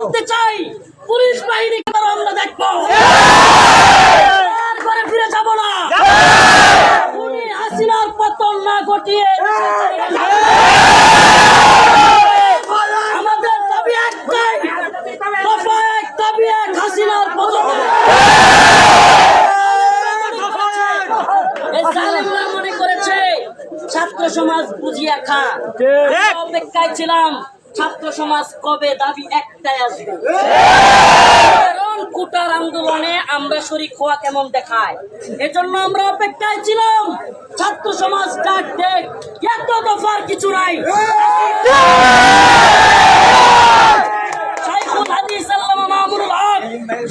করতে চাই পুলিশ বাহিনী আমরা দেখব। আর ঘরে ফিরে যাব না। উনি হাসিনার পতন না ঘটিয়ে আমাদের দাবি একটাই দফা এক দাবি এক হাসিনার পতন। মনে করেছে ছাত্র সমাজ বুঝিয়া খা অপেক্ষায় ছিলাম। ছাত্র সমাজ কবে দাবি একটাই আসবে? কারণ কুটার আন্দোলনে আমরা শরিক হওয়া কেমন দেখায়? এজন্য আমরা অপেক্ষায় ছিলাম। ছাত্র সমাজ ডাক দেখ, এত দফার কিছু নাই।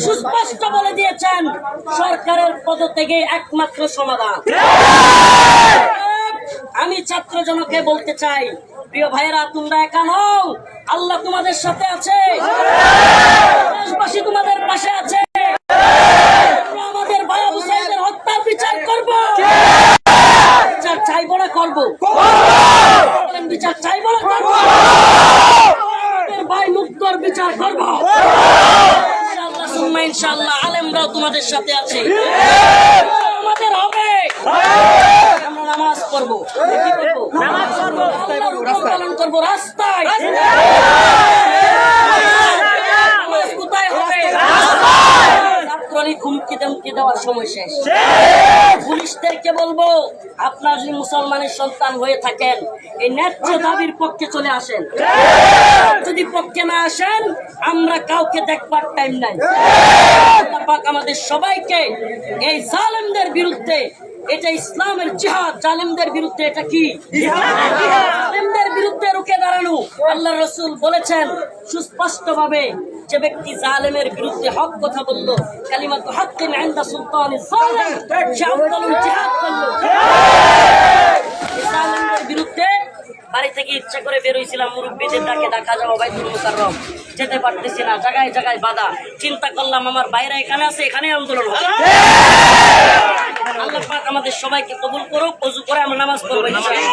সুস্পষ্ট বলে দিয়েছেন, সরকারের পদ থেকে একমাত্র সমাধান। আমি ছাত্র জনকে বলতে চাই প্রিয় ভাইয়েরা, তোমরা একা নও। আল্লাহ তোমাদের সাথে আছে। দেশবাসী তোমাদের পাশে আছে। ভাই বিচার করব। বিচার বিচার ভাই বিচার তোমাদের সাথে আছে আমাদের হবে আমরা নামাজ পড়ব কি করব? আল্লাহর হুকুম পালন করব রাস্তায়। দেওয়ার সময় শেষ। পুলিশদেরকে বলব আপনার যদি মুসলমানের সন্তান হয়ে থাকেন এই ন্যায্য দাবির পক্ষে চলে আসেন। যদি পক্ষে না আসেন আমরা কাউকে দেখবার টাইম নাই। পাক আমাদের সবাইকে এই জালেমদের বিরুদ্ধে এটা ইসলামের জিহাদ জালেমদের বিরুদ্ধে এটা কি? জালেমদের বিরুদ্ধে রুখে দাঁড়ানো। আল্লাহ রসুল বলেছেন সুস্পষ্ট ভাবে যে ব্যক্তি জালেমের বিরুদ্ধে হক কথা বলল কালিমা তো হক আইন্দা সুলতান আফদালুল জিহাদ করল। বিরুদ্ধে বাড়ি থেকে ইচ্ছা করে বেরোইছিলাম মুরব্বীদের ডাকে ডাকা যাব বাইতুল মুকাররম। যেতে পারতেছি না, জায়গায় জায়গায় বাধা। চিন্তা করলাম, আমার বাইরে এখানে আছে এখানে আন্দোলন হবে। আল্লাহ পাক আমাদের সবাইকে কবুল করুক, অজু করে আমরা নামাজ পড়ব, ইনশাআল্লাহ।